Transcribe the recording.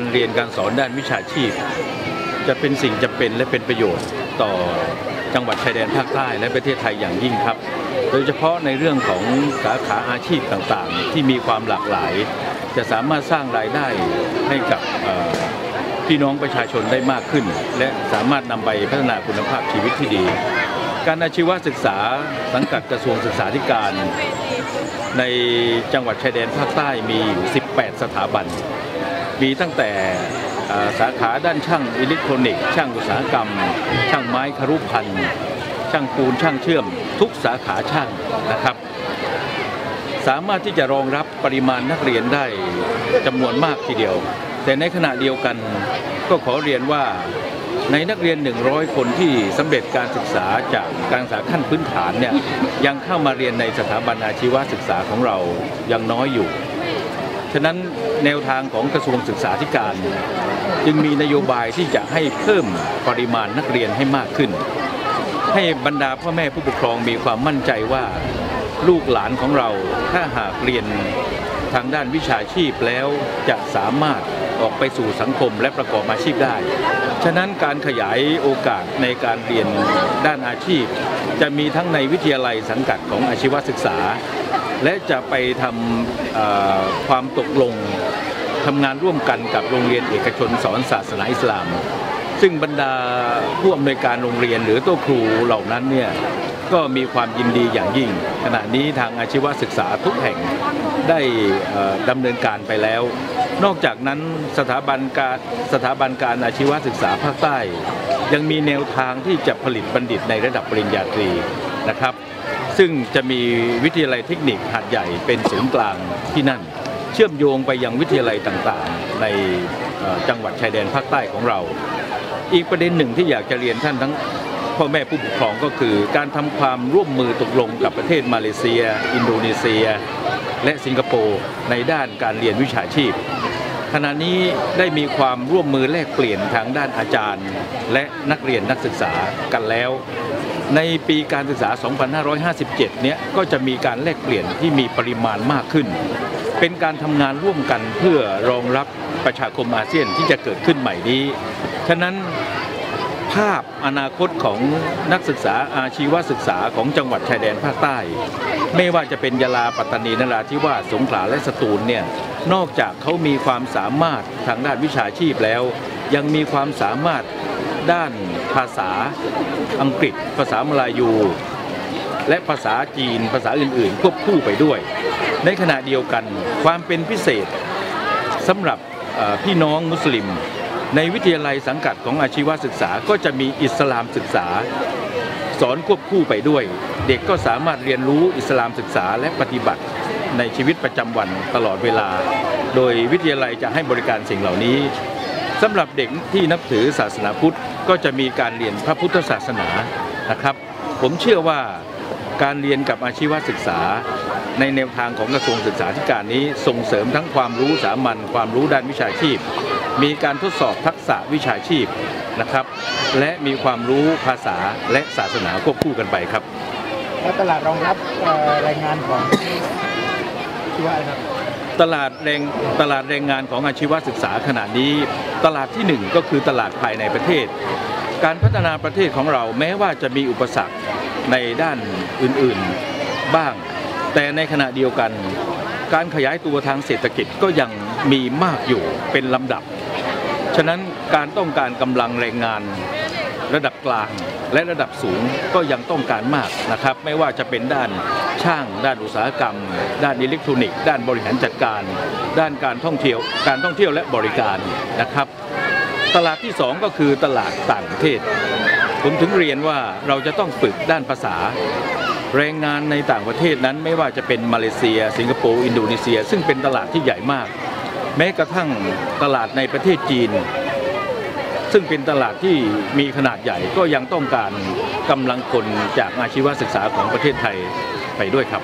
การเรียนการสอนด้านวิชาชีพ จะเป็นสิ่งจำเป็นและเป็นประโยชน์ต่อจังหวัดชายแดนภาคใต้และประเทศไทยอย่างยิ่งครับ โดยเฉพาะในเรื่องของสาขาอาชีพต่างๆ ที่มีความหลากหลาย จะสามารถสร้างรายได้ให้กับพี่น้องประชาชนได้มากขึ้น และสามารถนำไปพัฒนาคุณภาพชีวิตที่ดี การอาชีวศึกษาสังกัดกระทรวงศึกษาธิการ ในจังหวัดชายแดนภาคใต้มีอยู่18 สถาบัน มีตั้งแต่สาขาด้านช่างอิเล็กทรอนิกส์ช่างอุตสาหกรรม ช่างไม้ครุพันธ์ช่างปูนช่างเชื่อม ทุกสาขาช่างนะครับ สามารถที่จะรองรับปริมาณนักเรียนได้จำนวนมากทีเดียว แต่ในขณะเดียวกันก็ขอเรียนว่าในนักเรียน 100 คนที่สำเร็จการศึกษาจากการศึกษาขั้นพื้นฐานเนี่ยยังเข้ามาเรียนในสถาบันอาชีวศึกษาของเรายังน้อยอยู่ ฉะนั้นแนวทางของกระทรวงศึกษาธิการ จึงมีนโยบายที่จะให้เพิ่มปริมาณนักเรียนให้มากขึ้น ให้บรรดาพ่อแม่ผู้ปกครองมีความมั่นใจว่าลูกหลานของเราถ้าหากเรียนทางด้านวิชาชีพแล้วจะสามารถ ออกไปสู่สังคมและประกอบอาชีพได้ ฉะนั้นการขยายโอกาสในการเรียนด้านอาชีพ จะมีทั้งในวิทยาลัยสังกัดของอาชีวศึกษา และจะไปทำความตกลงทำงานร่วมกันกับโรงเรียนเอกชนสอนศาสนาอิสลามซึ่งบรรดาผู้อำนวยการโรงเรียนหรือตัวครูเหล่านั้นเนี่ย ก็มีความยินดีอย่างยิ่ง ขณะนี้ทางอาชีวศึกษาทุกแห่งได้ดำเนินการไปแล้ว นอกจากนั้นสถาบันการสถาบันการอาชีวศึกษาภาคใต้ ยังมีแนวทางที่จะผลิตบัณฑิตในระดับปริญญาตรีนะครับ ซึ่งจะมีวิทยาลัยเทคนิคหาดใหญ่เป็นศูนย์กลางที่นั่น เชื่อมโยงไปยังวิทยาลัยต่างๆ ในจังหวัดชายแดนภาคใต้ของเรา อีกประเด็นหนึ่งที่อยากจะเรียนท่านทั้ง พ่อแม่ผู้ปกครองก็คือ การทำความร่วมมือตกลงกับประเทศมาเลเซีย อินโดนีเซีย และสิงคโปร์ในด้านการเรียนวิชาชีพ ขณะนี้ได้มีความร่วมมือแลกเปลี่ยนทางด้านอาจารย์ และนักเรียนนักศึกษากันแล้ว ในปีการศึกษา 2557 เนี้ยก็จะมีการแลกเปลี่ยนที่มีปริมาณมากขึ้น เป็นการทำงานร่วมกันเพื่อรองรับประชาคมอาเซียนที่จะเกิดขึ้นใหม่นี้ ฉะนั้น ภาพอนาคตของนักศึกษาอาชีวศึกษาของจังหวัดชายแดนภาคใต้ ไม่ว่าจะเป็นยาลาปัตตานีนราธิวาสสงขลาและสตูลเนี่ยนอกจากเขามีความสามารถทางด้านวิชาชีพแล้ว ยังมีความสามารถด้านภาษาอังกฤษ ภาษามลายู และภาษาจีนภาษาอื่นๆ ควบคู่ไปด้วย ในขณะเดียวกันความเป็นพิเศษสำหรับพี่น้องมุสลิม ในวิทยาลัยสังกัดของอาชีวศึกษาก็จะมีอิสลามศึกษา สอนควบคู่ไปด้วย เด็กก็สามารถเรียนรู้อิสลามศึกษาและปฏิบัติในชีวิตประจำวันตลอดเวลา โดยวิทยาลัยจะให้บริการสิ่งเหล่านี้สำหรับเด็กที่นับถือศาสนาพุทธก็จะมีการเรียนพระพุทธศาสนานะครับ ผมเชื่อว่าการเรียนกับอาชีวศึกษา ในแนวทางของกระทรวงศึกษาธิการนี้ส่งเสริมทั้งความรู้สามัญความรู้ด้านวิชาชีพ มีการทดสอบทักษะวิชาชีพนะครับ และมีความรู้ภาษาและศาสนาควบคู่กันไปครับ แล้วตลาดรองรับเอ่อแรงงานของที่ว่าอะไรครับตลาดแรงตลาดแรงงานของอาชีวศึกษาขณะนี้ ตลาดที่หนึ่งก็คือตลาดภายในประเทศ การพัฒนาประเทศของเราแม้ว่าจะมีอุปสรรคในด้านอื่นๆบ้าง แต่ในขณะเดียวกัน การขยายตัวทางเศรษฐกิจก็ยังมีมากอยู่เป็นลำดับฉะนั้นการต้องการกำลังแรงงานระดับกลางและระดับสูงก็ยังต้องการมากนะครับ ไม่ว่าจะเป็นด้านช่าง ด้านอุตสาหกรรม ด้านอิเล็กทรอนิกส์ด้านบริหารจัดการ ด้านการท่องเที่ยว การท่องเที่ยวและบริการนะครับ ตลาดที่สองก็คือตลาดต่างประเทศ ผมถึงเรียนว่าเราจะต้องฝึกด้านภาษา แรงงานในต่างประเทศนั้นไม่ว่าจะเป็นมาเลเซีย สิงคโปร์อินโดนีเซีย ซึ่งเป็นตลาดที่ใหญ่มาก แม้กระทั่งตลาดในประเทศจีน ซึ่งเป็นตลาดที่มีขนาดใหญ่ก็ยังต้องการกำลังคนจากอาชีวศึกษาของประเทศไทยไปด้วยครับ